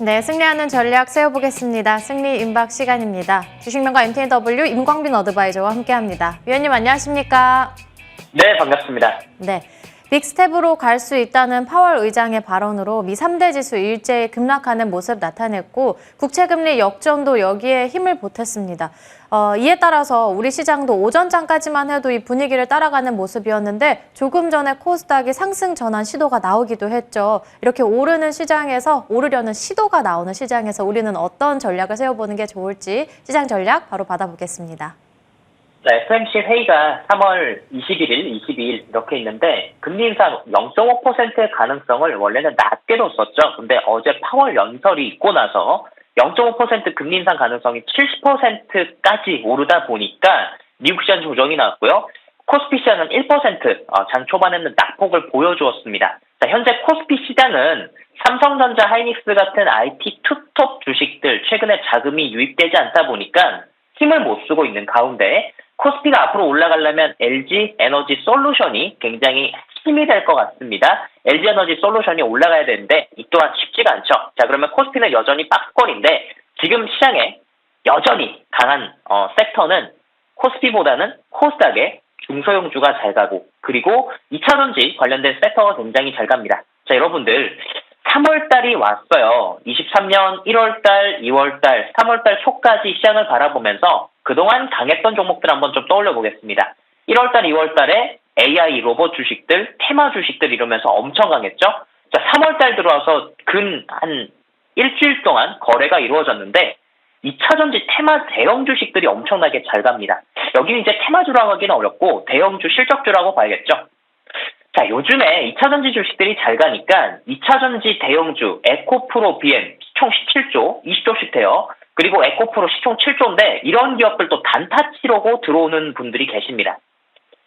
네, 승리하는 전략 세워보겠습니다. 승리 임박 시간입니다. 주식명가 MTNW 임광빈 어드바이저와 함께합니다. 위원님 안녕하십니까? 네, 반갑습니다. 네. 빅스텝으로 갈 수 있다는 파월 의장의 발언으로 미 3대 지수 일제히 급락하는 모습 나타냈고 국채금리 역전도 여기에 힘을 보탰습니다. 어, 이에 따라서 우리 시장도 오전장까지만 해도 이 분위기를 따라가는 모습이었는데 조금 전에 코스닥이 상승 전환 시도가 나오기도 했죠. 이렇게 오르는 시장에서 오르려는 시도가 나오는 시장에서 우리는 어떤 전략을 세워보는 게 좋을지 시장 전략 바로 받아보겠습니다. 자, FMC 회의가 3월 21일, 22일 이렇게 있는데 금리 인상 0.5%의 가능성을 원래는 낮게 뒀었죠. 근데 어제 파월 연설이 있고 나서 0.5% 금리 인상 가능성이 70%까지 오르다 보니까 미국 시장 조정이 나왔고요. 코스피 시장은 1%, 어, 장 초반에는 낙폭을 보여주었습니다. 자, 현재 코스피 시장은 삼성전자, 하이닉스 같은 IT 투톱 주식들 최근에 자금이 유입되지 않다 보니까 힘을 못 쓰고 있는 가운데 코스피가 앞으로 올라가려면 LG 에너지 솔루션이 굉장히 힘이 될 것 같습니다. LG 에너지 솔루션이 올라가야 되는데 이 또한 쉽지가 않죠. 자 그러면 코스피는 여전히 박스권인데 지금 시장에 여전히 강한 어, 섹터는 코스피보다는 코스닥의 중소형주가 잘 가고 그리고 2차전지 관련된 섹터가 굉장히 잘 갑니다. 자 여러분들 3월달이 왔어요. 23년 1월달, 2월달, 3월달 초까지 시장을 바라보면서 그동안 강했던 종목들 한번 좀 떠올려 보겠습니다. 1월달, 2월달에 AI 로봇 주식들, 테마 주식들 이러면서 엄청 강했죠? 자, 3월달 들어와서 근 한 일주일 동안 거래가 이루어졌는데 2차전지 테마 대형 주식들이 엄청나게 잘 갑니다. 여기는 이제 테마주라고 하기는 어렵고 대형주 실적주라고 봐야겠죠. 자, 요즘에 2차전지 주식들이 잘 가니까 2차전지 대형주 에코프로 BM 시총 17조, 20조씩 돼요. 그리고 에코프로 시총 7조인데 이런 기업들도 단타 치려고 들어오는 분들이 계십니다.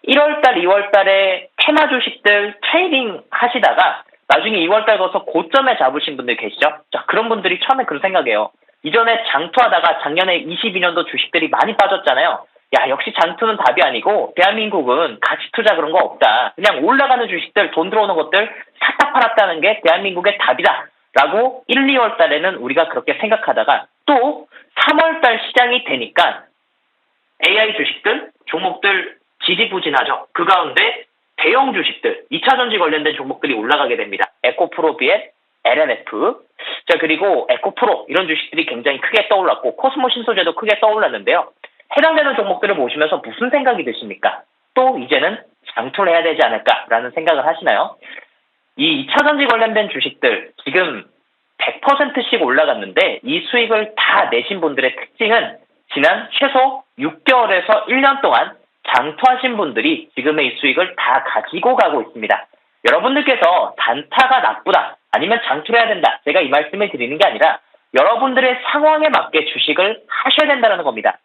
1월달, 2월달에 테마 주식들 트레이딩 하시다가 나중에 2월달 가서 고점에 잡으신 분들 계시죠? 자, 그런 분들이 처음에 그런 생각해요. 이전에 장투하다가 작년에 22년도 주식들이 많이 빠졌잖아요. 야, 역시 장투는 답이 아니고, 대한민국은 가치 투자 그런 거 없다. 그냥 올라가는 주식들, 돈 들어오는 것들 샀다 팔았다는 게 대한민국의 답이다. 라고 1, 2월 달에는 우리가 그렇게 생각하다가 또 3월 달 시장이 되니까 AI 주식들, 종목들 지지부진하죠. 그 가운데 대형 주식들, 2차 전지 관련된 종목들이 올라가게 됩니다. 에코프로비엣, LNF, 자, 그리고 에코프로, 이런 주식들이 굉장히 크게 떠올랐고, 코스모 신소재도 크게 떠올랐는데요. 해당되는 종목들을 보시면서 무슨 생각이 드십니까? 또 이제는 장투를 해야 되지 않을까라는 생각을 하시나요? 이 2차 전지 관련된 주식들 지금 100%씩 올라갔는데 이 수익을 다 내신 분들의 특징은 지난 최소 6개월에서 1년 동안 장투하신 분들이 지금의 이 수익을 다 가지고 가고 있습니다. 여러분들께서 단타가 나쁘다 아니면 장투를 해야 된다 제가 이 말씀을 드리는 게 아니라 여러분들의 상황에 맞게 주식을 하셔야 된다는 겁니다.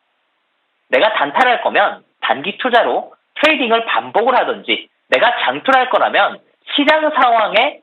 내가 단타를 할 거면 단기 투자로 트레이딩을 반복을 하든지 내가 장투를 할 거라면 시장 상황에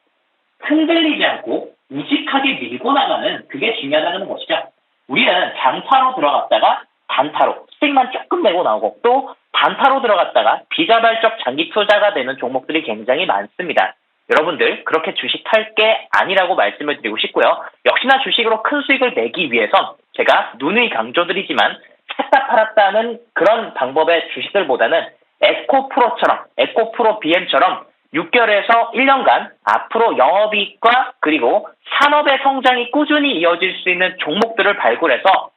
흔들리지 않고 우직하게 밀고 나가는 그게 중요하다는 것이죠. 우리는 장타로 들어갔다가 단타로 수익만 조금 내고 나오고 또 단타로 들어갔다가 비자발적 장기 투자가 되는 종목들이 굉장히 많습니다. 여러분들 그렇게 주식할 게 아니라고 말씀을 드리고 싶고요. 역시나 주식으로 큰 수익을 내기 위해선 제가 누누이 강조드리지만 샀다 팔았다는 그런 방법의 주식들보다는 에코프로처럼 에코프로 BM처럼 6개월에서 1년간 앞으로 영업이익과 그리고 산업의 성장이 꾸준히 이어질 수 있는 종목들을 발굴해서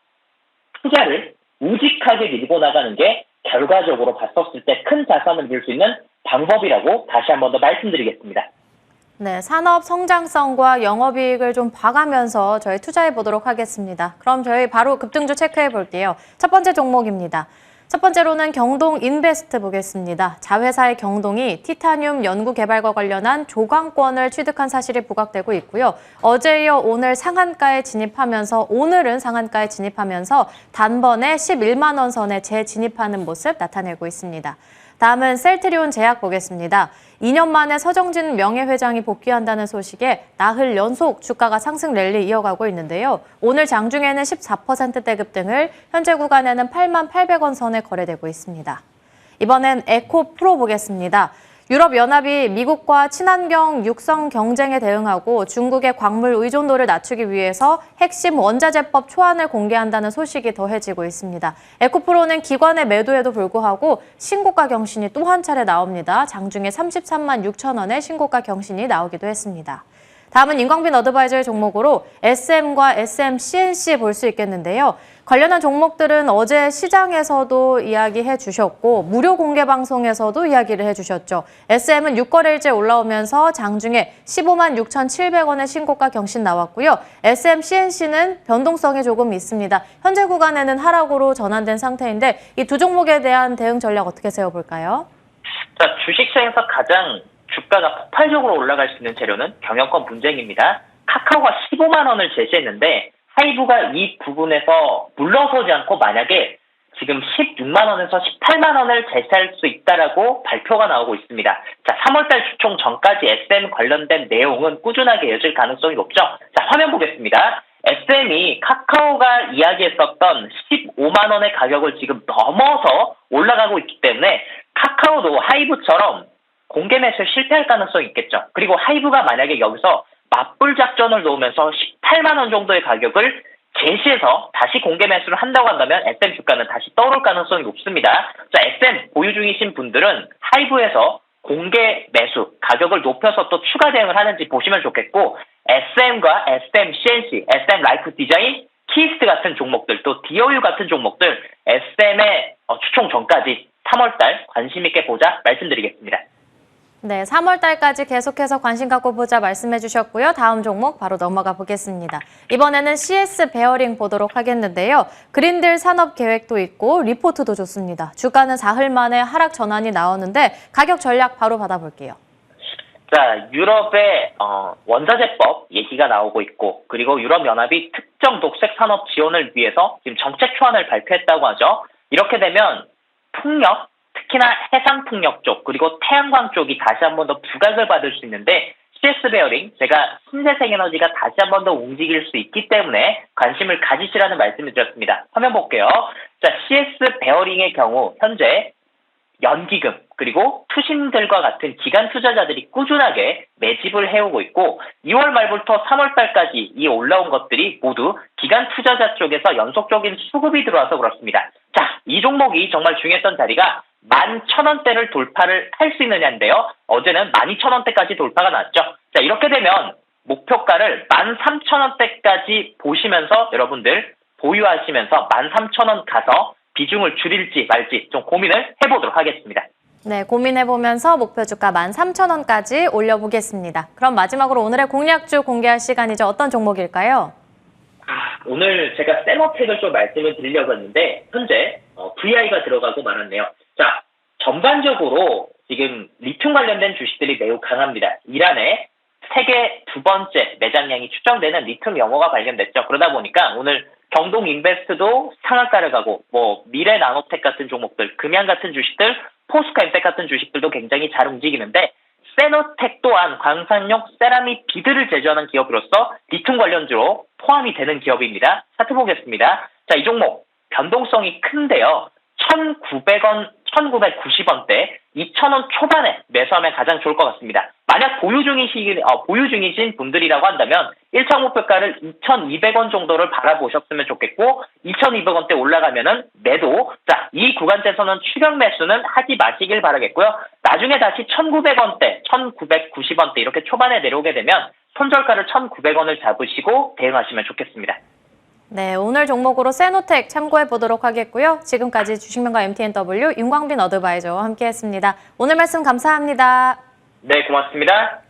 투자를 우직하게 밀고 나가는 게 결과적으로 봤었을 때 큰 자산을 밀수 있는 방법이라고 다시 한 번 더 말씀드리겠습니다. 네, 산업 성장성과 영업이익을 좀 봐가면서 저희 투자해 보도록 하겠습니다. 그럼 저희 바로 급등주 체크해 볼게요. 첫 번째 종목입니다. 첫 번째로는 경동 인베스트 보겠습니다. 자회사의 경동이 티타늄 연구 개발과 관련한 조강권을 취득한 사실이 부각되고 있고요. 어제 이어 오늘 상한가에 진입하면서 오늘은 상한가에 진입하면서 단번에 11만 원 선에 재진입하는 모습 나타내고 있습니다. 다음은 셀트리온 제약 보겠습니다. 2년 만에 서정진 명예회장이 복귀한다는 소식에 나흘 연속 주가가 상승 랠리 이어가고 있는데요. 오늘 장중에는 14%대 급등을 현재 구간에는 8만 800원 선에 거래되고 있습니다. 이번엔 에코 프로 보겠습니다. 유럽연합이 미국과 친환경 육성 경쟁에 대응하고 중국의 광물 의존도를 낮추기 위해서 핵심 원자재법 초안을 공개한다는 소식이 더해지고 있습니다. 에코프로는 기관의 매도에도 불구하고 신고가 경신이 또 한 차례 나옵니다. 장중에 33만 6천 원의 신고가 경신이 나오기도 했습니다. 다음은 인광빈 어드바이저의 종목으로 SM과 SM, CNC 볼 수 있겠는데요. 관련한 종목들은 어제 시장에서도 이야기해 주셨고 무료 공개 방송에서도 이야기를 해 주셨죠. SM은 6거래일째 올라오면서 장중에 15만 6,700원의 신고가 경신 나왔고요. SM, CNC는 변동성이 조금 있습니다. 현재 구간에는 하락으로 전환된 상태인데 이 두 종목에 대한 대응 전략 어떻게 세워볼까요? 자, 주식시장에서 가장 주가가 폭발적으로 올라갈 수 있는 재료는 경영권 분쟁입니다. 카카오가 15만 원을 제시했는데 하이브가 이 부분에서 물러서지 않고 만약에 지금 16만 원에서 18만 원을 제시할 수 있다라고 발표가 나오고 있습니다. 자, 3월달 주총 전까지 SM 관련된 내용은 꾸준하게 이어질 가능성이 높죠. 자, 화면 보겠습니다. SM이 카카오가 이야기했었던 15만 원의 가격을 지금 넘어서 올라가고 있기 때문에 카카오도 하이브처럼 공개 매수에 실패할 가능성이 있겠죠. 그리고 하이브가 만약에 여기서 맞불 작전을 놓으면서 18만 원 정도의 가격을 제시해서 다시 공개 매수를 한다고 한다면 SM 주가는 다시 떠오를 가능성이 높습니다. 자, SM 보유 중이신 분들은 하이브에서 공개 매수 가격을 높여서 또 추가 대응을 하는지 보시면 좋겠고 SM과 SM CNC, SM 라이프 디자인, 키스트 같은 종목들 또 DOU 같은 종목들 SM의 추총 전까지 3월달 관심 있게 보자 말씀드리겠습니다. 네, 3월 달까지 계속해서 관심 갖고 보자 말씀해 주셨고요. 다음 종목 바로 넘어가 보겠습니다. 이번에는 CS 베어링 보도록 하겠는데요. 그린들 산업 계획도 있고 리포트도 좋습니다. 주가는 사흘 만에 하락 전환이 나오는데 가격 전략 바로 받아볼게요. 자, 유럽의 어, 원자재법 얘기가 나오고 있고 그리고 유럽연합이 특정 녹색 산업 지원을 위해서 지금 정책 초안을 발표했다고 하죠. 이렇게 되면 풍력, 특히나 해상 풍력 쪽 그리고 태양광 쪽이 다시 한 번 더 부각을 받을 수 있는데 CS 베어링 제가 신재생 에너지가 다시 한 번 더 움직일 수 있기 때문에 관심을 가지시라는 말씀을 드렸습니다. 화면 볼게요. 자, CS 베어링의 경우 현재 연기금 그리고 투신들과 같은 기관 투자자들이 꾸준하게 매집을 해오고 있고 2월 말부터 3월 달까지 이 올라온 것들이 모두 기관 투자자 쪽에서 연속적인 수급이 들어와서 그렇습니다. 자, 이 종목이 정말 중요했던 자리가 11,000원대를 돌파를 할 수 있느냐인데요. 어제는 12,000원대까지 돌파가 났죠. 자, 이렇게 되면 목표가를 13,000원대까지 보시면서 여러분들 보유하시면서 13,000원 가서 비중을 줄일지 말지 좀 고민을 해보도록 하겠습니다. 네, 고민해보면서 목표 주가 13,000원까지 올려보겠습니다. 그럼 마지막으로 오늘의 공략주 공개할 시간이죠. 어떤 종목일까요? 아, 오늘 제가 세모텍을 좀 말씀을 드리려고 했는데 현재 어, VI가 들어가고 말았네요. 자, 전반적으로 지금 리튬 관련된 주식들이 매우 강합니다. 이란에 세계 두 번째 매장량이 추정되는 리튬 영어가 발견됐죠. 그러다 보니까 오늘 경동 인베스트도 상한가를 가고 뭐 미래 나노텍 같은 종목들, 금양 같은 주식들, 포스카 엠텍 같은 주식들도 굉장히 잘 움직이는데 세노텍 또한 광산용 세라믹 비드를 제조하는 기업으로서 리튬 관련주로 포함이 되는 기업입니다. 차트 보겠습니다. 자, 이 종목 변동성이 큰데요. 1,900원, 1,990원대, 2,000원 초반에 매수하면 가장 좋을 것 같습니다. 만약 보유 중이신, 어, 보유 중이신 분들이라고 한다면 1차 목표가를 2,200원 정도를 바라보셨으면 좋겠고 2,200원대 올라가면은 매도. 자, 이 구간대에서는 추격 매수는 하지 마시길 바라겠고요. 나중에 다시 1,900원대, 1,990원대 이렇게 초반에 내려오게 되면 손절가를 1,900원을 잡으시고 대응하시면 좋겠습니다. 네, 오늘 종목으로 세노텍 참고해 보도록 하겠고요. 지금까지 주식명가 MTNW 윤광빈 어드바이저와 함께했습니다. 오늘 말씀 감사합니다. 네, 고맙습니다.